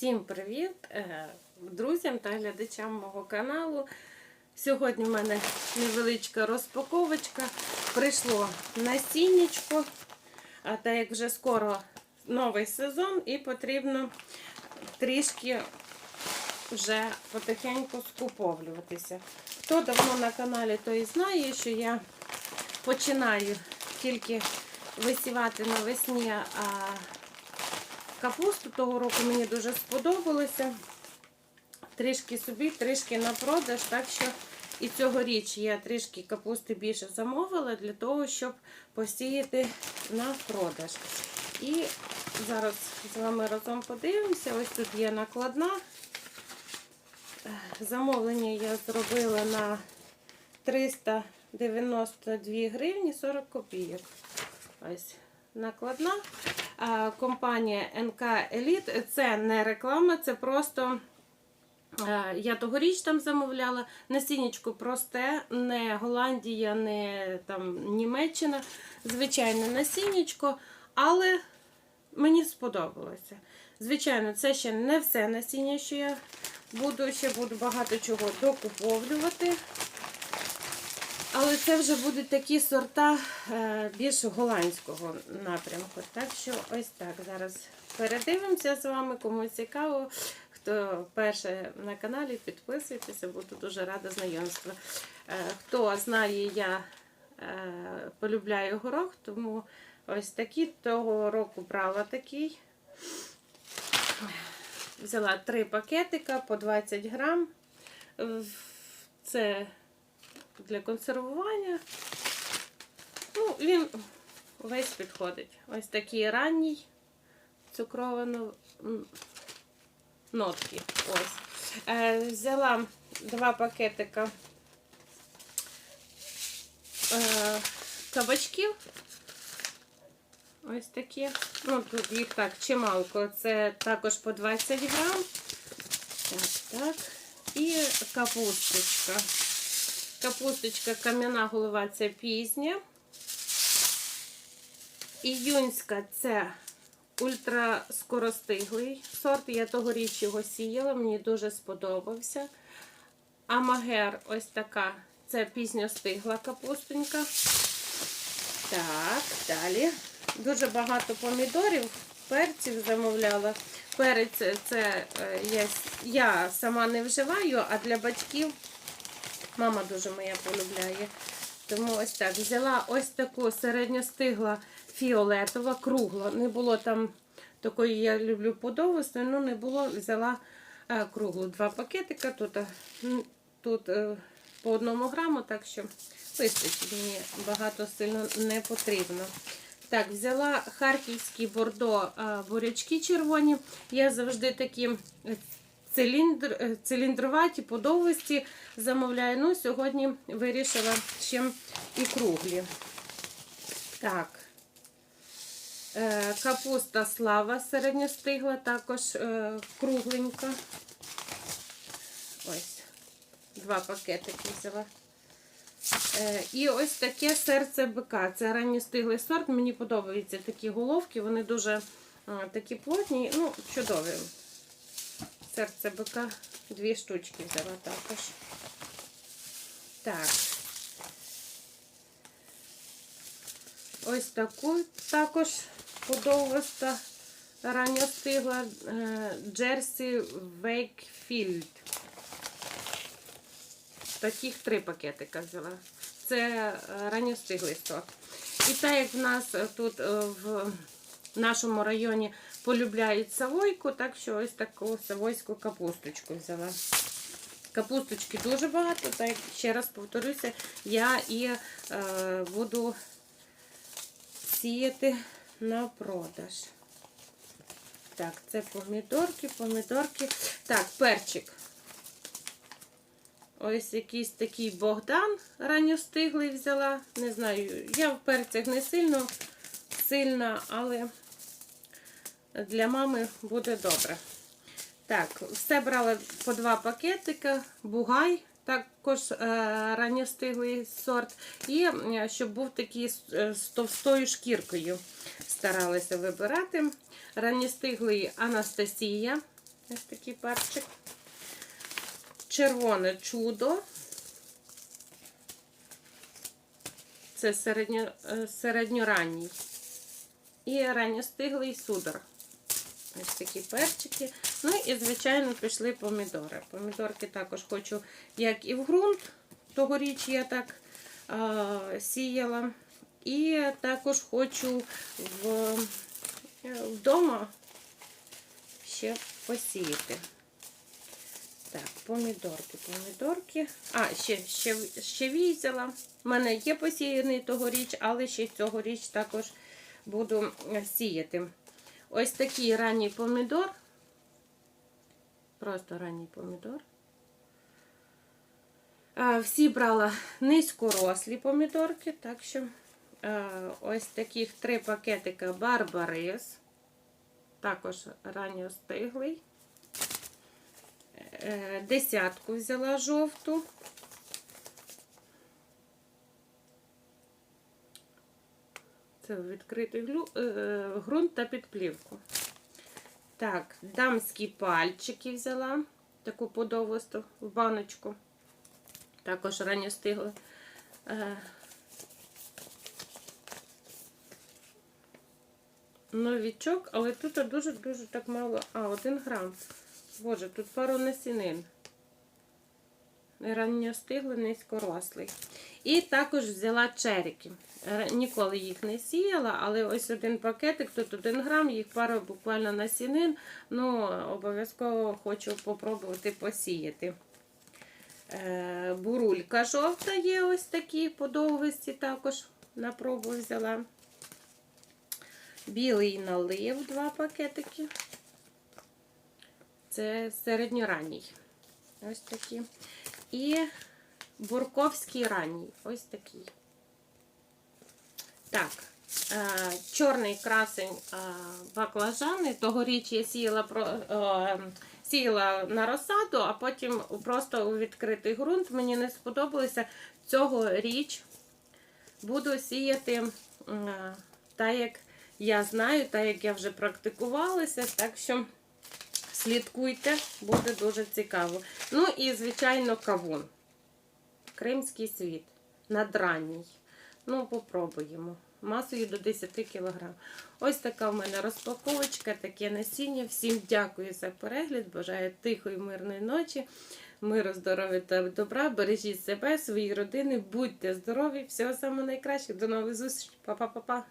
Всім привіт е, друзям та глядачам мого каналу. Сьогодні в мене невеличка розпаковочка. Прийшло насіннячко, а так як вже скоро новий сезон і потрібно трішки вже потихеньку скуповлюватися. Хто давно на каналі, той знає, що я починаю тільки висівати навесні. А Капусту того року мені дуже сподобалося. Трішки собі, трішки на продаж. Так що і цьогоріч я трішки капусти більше замовила для того, щоб посіяти на продаж. І зараз з вами разом подивимося. Ось тут є накладна. Замовлення я зробила на 392 гривні 40 копійок. Ось накладна. Компанія НК Еліт. Це не реклама, це просто. Я тогоріч там замовляла насіннячко просте, не Голландія, не там Німеччина. Звичайне насіннячко, але мені сподобалося. Звичайно, це ще не все насіння, що я буду, ще буду багато чого докуповлювати. Але це вже будуть такі сорта е, більш голландського напрямку. Так що ось так. Зараз передивимося з вами, кому цікаво. Хто перше на каналі, підписуйтеся, буду дуже рада знайомству. Е, Хто знає, я е, полюбляю горох, тому ось такі того року брала такий. Взяла три пакетика по 20 грам. Це для консервування. Ну, він весь підходить. Ось такий ранній цукровано нотки. Ось. Е, взяла два пакетика е, кабачків. Ось такі. Ну, тут їх так чималко. Це також по 20 грам. Так, так. І капусточка. Капусточка кам'яна голова це пізня. Іюнська це ультраскоростиглий сорт. Я тогоріч його сіяла, мені дуже сподобався. Амагер ось така. Це пізньостигла капустонька. Так, далі. Дуже багато помідорів, перців замовляла. Перець це е, я, я сама не вживаю, а для батьків мама дуже моя полюбляє. Тому ось так. Взяла ось таку середньостигла фіолетова, кругла. Не було там такої, я люблю подовгостої, ну не було, взяла е, круглу. Два пакетика. Тут, е, тут е, по одному граму, так що вистачить мені багато сильно не потрібно. Так, взяла харківські бордо бурячки червоні. Я завжди такі циліндр, е, циліндруваті по довгості замовляю. Ну, сьогодні вирішила ще і круглі. Так. Е, Капуста слава середньостигла, також е, кругленька. Ось, два пакетики взяла. І ось таке серце бика. Це ранньостиглий сорт. Мені подобаються такі головки, вони дуже такі плотні, ну, чудові. Серце бика дві штучки взяла також. Так. Ось таку також подовгаста ранньостигла е, Джерсі Вейкфілд. Таких три пакетика взяла. Це е, ранньостиглий сорт. І так як в нас тут е, в нашому районі полюбляють савойку, так що ось таку савойську капусточку взяла. Капусточки дуже багато, так ще раз повторюся, я і е, буду сіяти на продаж. Так, це помідорки, помідорки. Так, перчик. Ось якийсь такий Богдан ранньостиглий взяла. Не знаю, я в перцях не сильно сильна, але для мами буде добре. Так, все брала по два пакетика, бугай, також е, ранньостиглий сорт. І щоб був такий з, е, товстою шкіркою. Старалася вибирати. Ранньостиглий Анастасія. Ось такий перчик. Червоне чудо. Це е, середньоранній. І ранньостиглий судор. Ось такі перчики. Ну і, звичайно, пішли помідори. Помідорки також хочу, як і в ґрунт. Тогоріч я так е, сіяла. І також хочу в, е, вдома ще посіяти. Так, помідорки, помідорки. А, ще, ще, ще візела. У мене є посіяний тогоріч, але ще цьогоріч також буду сіяти. Ось такий ранній помідор. Просто ранній помідор. Всі брала низькорослі помідорки, так що ось таких три пакетика барбарис. Також ранньостиглий. Е, Десятку взяла жовту. Це відкритий глю- е, ґрунт та підплівку. Так, дамські пальчики взяла. Таку подовгосту в баночку. Також ранньо стигли. Е, Новічок, але тут дуже-дуже так мало. А, один грам. Боже, тут пару насінин. Ранньо стиглий, низькорослий. І також взяла черіки. Ніколи їх не сіяла, але ось один пакетик, тут один грам, їх пару буквально насінин. Ну, обов'язково хочу попробувати посіяти. Е, бурулька жовта є ось такі подовгості також на пробу взяла. Білий налив, два пакетики. Це середньоранній. Ось такі. І бурковський ранній. Ось такий. Так, е, чорний красень е, баклажани. Тогоріч я сіяла, е, сіяла на розсаду, а потім просто у відкритий ґрунт. Мені не сподобалося. Цьогоріч буду сіяти так, як я знаю, так як я вже практикувалася. Так що слідкуйте, буде дуже цікаво. Ну і, звичайно, кавун. Кримський світ. Надранній. Ну, попробуємо. Масою до 10 кг. Ось така в мене розпаковочка, таке насіння. Всім дякую за перегляд. Бажаю тихої, мирної ночі, миру, здоров'я та добра. Бережіть себе, свої родини, будьте здорові. Всього самого найкращого. До нових зустрічей. Па-па-па-па.